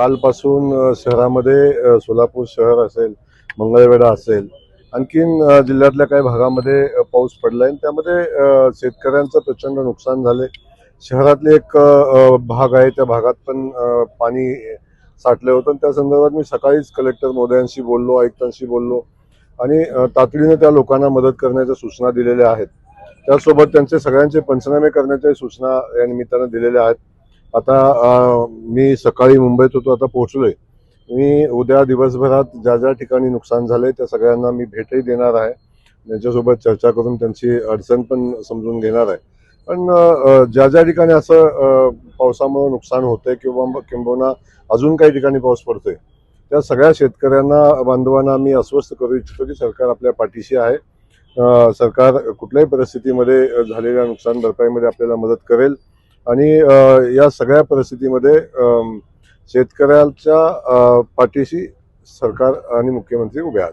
कालपासून शहरामध्ये सोलापूर शहर असेल मंगळवेढा असेल आणखीन जिल्ह्यातल्या काही भागामध्ये पाऊस पडला आणि त्यामध्ये शेतकऱ्यांचं प्रचंड नुकसान झाले. शहरातले एक भाग आहे त्या भागात पण पाणी साठलं होतं. आणि त्या संदर्भात मी सकाळीच कलेक्टर मोदयांशी बोललो आयुक्तांशी बोललो आणि तातडीनं तातडीने त्या लोकांना मदत करण्याच्या सूचना दिलेल्या आहेत. त्यासोबत त्यांचे सगळ्यांचे पंचनामे करण्याच्या सूचना या निमित्तानं दिलेल्या आहेत. आता मी सकाळी मुंबईत होतो आता पोहोचलोय. मी उद्या दिवसभरात ज्या ज्या ठिकाणी नुकसान झालंय त्या सगळ्यांना मी भेटही देणार आहे. त्यांच्यासोबत चर्चा करून त्यांची अडचण पण समजून घेणार आहे. पण ज्या ज्या ठिकाणी असं पावसामुळे नुकसान होतंय किंवा किंबहुना अजून काही ठिकाणी पाऊस पडतोय त्या सगळ्या शेतकऱ्यांना बांधवांना मी अस्वस्थ करू इच्छितो की सरकार आपल्या पाठीशी आहे. सरकार कुठल्याही परिस्थितीमध्ये झालेल्या नुकसान भरपाईमध्ये आपल्याला मदत करेल. आणि या सगळ्या परिस्थितीमध्ये शेतकऱ्यांच्या अ, पाठीशी सरकार आणि मुख्यमंत्री उभे आहेत.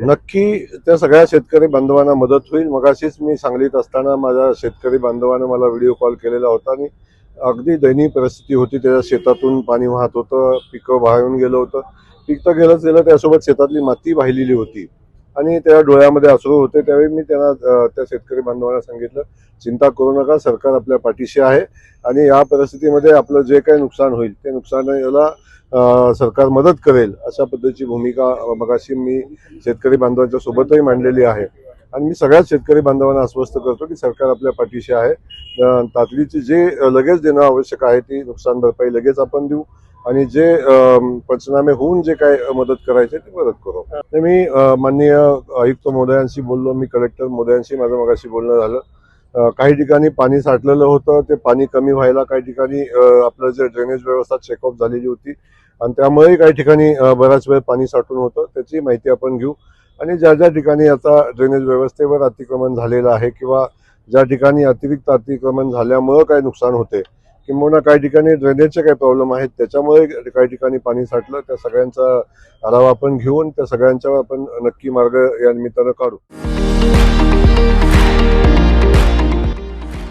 नक्की त्या सगळ्या शेतकरी बांधवांना मदत होईल. मगाशीच मी सांगलीत असताना माझ्या शेतकरी बांधवानं मला व्हिडिओ कॉल केलेला होता आणि अगदी दयनीय परिस्थिती होती. त्याच्या शेतातून पाणी वाहत होतं पिकं वाहून गेलं होतं. पीक तर गेलंच गेलं त्यासोबत शेतातली माती वाहिलेली होती. आणि त्या डोळ्यामध्ये असू होते त्यावेळी मी त्यांना त्या शेतकरी बांधवांना सांगितलं चिंता करू नका सरकार आपल्या पाठीशी आहे आणि या परिस्थितीमध्ये आपलं जे काही नुकसान होईल ते नुकसानाला सरकार मदत करेल अशा पद्धतीची भूमिका मगाशी मी शेतकरी बांधवांच्या सोबतही मांडलेली आहे. आणि मी सगळ्याच शेतकरी बांधवांना आश्वस्त करतो की सरकार आपल्या पाठीशी आहे. तातडीचे जे लगेच देणं आवश्यक आहे ती नुकसान भरपाई लगेच आपण देऊ आणि जे पंचनामे होऊन जे काय मदत करायचे ते मदत करू. तर मी माननीय आयुक्त मोदयांशी बोललो मी कलेक्टर मोदयांशी माझं मगाशी बोलणं झालं. काही ठिकाणी पाणी साठलेलं होतं ते पाणी कमी व्हायला काही ठिकाणी आपलं जे ड्रेनेज व्यवस्था चेकअप झालेली होती. आणि त्यामुळेही काही ठिकाणी बराच वेळ पाणी साठून होतं त्याची माहिती आपण घेऊ. आणि ज्या ज्या ठिकाणी आता ड्रेनेज व्यवस्थेवर अतिक्रमण झालेलं आहे किंवा ज्या ठिकाणी अतिरिक्त अतिक्रमण झाल्यामुळं काही नुकसान होते किंबहुना काही ठिकाणी ड्रेनेजचे काही प्रॉब्लेम आहेत त्याच्यामुळे काही ठिकाणी पाणी साठलं त्या सगळ्यांचा आढावा आपण घेऊन त्या सगळ्यांच्यावर आपण नक्की मार्ग या निमित्तानं काढू.